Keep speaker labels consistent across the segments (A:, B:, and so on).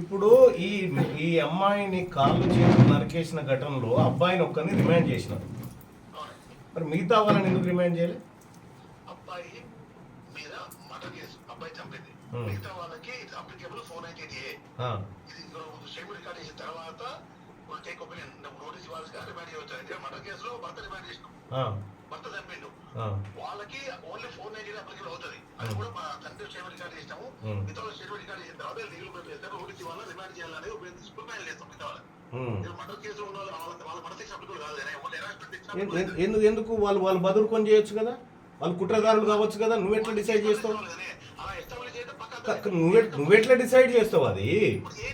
A: ఇప్పుడు ఈ ఈ అమ్మాయిని కాళ్ళు చేతులు నరికేసిన ఘటనలో అబ్బాయిని ఒక్కరిని రిమాండ్ చేసినారు. మరి మిగతా వాళ్ళని ఎందుకు రిమాండ్ చేయలే?
B: అబ్బాయి మీద మర్డర్ కేసు. అబ్బాయి చంపింది. మిగతా వాళ్ళకి ఇది అప్లికేబుల్ ఫోర్ నైన్టీ ఏ ఇది స్టేట్ రికార్డ్ చేసిన తర్వాత టేక్ ఒపీనియన్ నోటీస్ ఇవ్వాల్సి రిమాండ్ చేయవచ్చు అయితే మర్డర్ కేసులో భర్త రిమాండ్ చేసినాం. వాళ్ళకి ఓన్లీ ఫోర్ నైన్టీ అప్లికేబుల్ అవుతుంది. అది కూడా మా తండ్రి స్టేట్ రికార్డ్
A: Hmm.
B: మిగతా వాళ్ళు స్టేట్ రికార్డ్ చేసిన తర్వాత లీగల్ పేపర్ చేస్తారు ఇవ్వాలని రిమాండ్ చేయాలని ప్రిపేర్ చేస్తాం మిగతా మర్డర్ ఉన్న వాళ్ళు వాళ్ళ వాళ్ళ మర్డర్ శిక్ష కాదు
A: ఎందుకు ఎందుకు వాళ్ళు వాళ్ళు బదులుకొని చేయొచ్చు కదా? వాళ్ళు కుట్రదారులు కావచ్చు కదా? నువ్వు ఎట్లా డిసైడ్ చేస్తావు? నువ్వె నువ్వెట్లా డిసైడ్ చేస్తావు అది?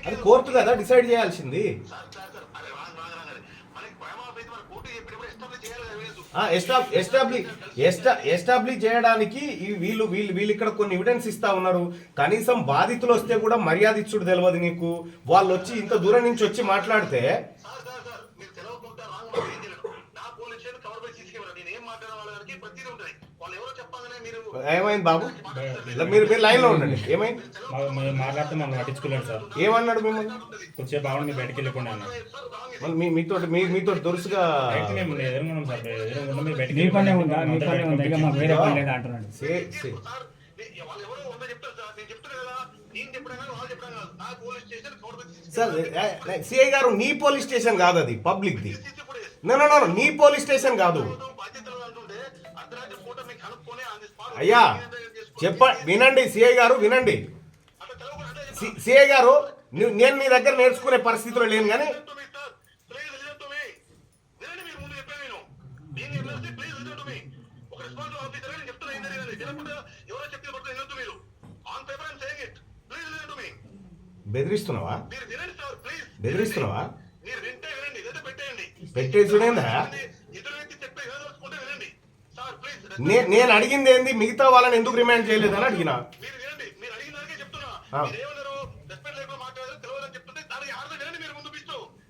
A: అది కోర్టు కదా డిసైడ్ చేయాల్సింది.
B: ఎస్టాబ్లిష్
A: ఎస్టాబ్లిష్ చేయడానికి వీళ్ళు వీళ్ళు వీళ్ళు ఇక్కడ కొన్ని ఎవిడెన్స్ ఇస్తా ఉన్నారు. కనీసం బాధితులు వస్తే కూడా మర్యాద ఇచ్చుడు తెలియదు నీకు. వాళ్ళు వచ్చి ఇంత దూరం నుంచి వచ్చి మాట్లాడితే
B: వాళ్ళు ఎవరో
A: ఏమైంది బాబు? మీరు మీరు లైన్లో ఉండండి. ఏమైంది?
C: మా- మాట్లాడితే మనం పట్టించుకోలేడు సార్.
A: ఏమన్నాడు మిమ్మల్ని?
C: కొంచెం బాగుంది మీరు బయటకు వెళ్ళకుండా అన్న
B: సార్ రాంగ్
A: మళ్ళీ మీ మీతో మీ మీతో దురుసుగా
D: మీ పనే
C: వెళ్ళి
D: ఉందా? మీ
C: అంతా
D: పనే ఉందా? ఇక మాకు వేరే పని లేదా అంటున్నాడు.
A: సే- సే-
B: సార్
A: సిఐ గారు నీ పోలీస్ స్టేషన్ కాదు అది పబ్లిక్ది. నో నీ పోలీస్ స్టేషన్ కాదు. అయ్యా చెప్ప వినండి సిఐ గారు వినండి. సిఐ గారు నేను మీ దగ్గర నేర్చుకునే పరిస్థితిలో లేను కానీ. బెదిరిస్తున్నావా? బెదిరిస్తున్నావా? పెట్టేసుడేందా
B: ఇద్దరు వ్యక్తి చెప్పే వినదలుచుకుంటే వినండి సార్ ప్లీజ్
A: నే- నేను అడిగింది ఏంది? మిగతా వాళ్ళని ఎందుకు రిమాండ్ చేయలేదని అడిగిన?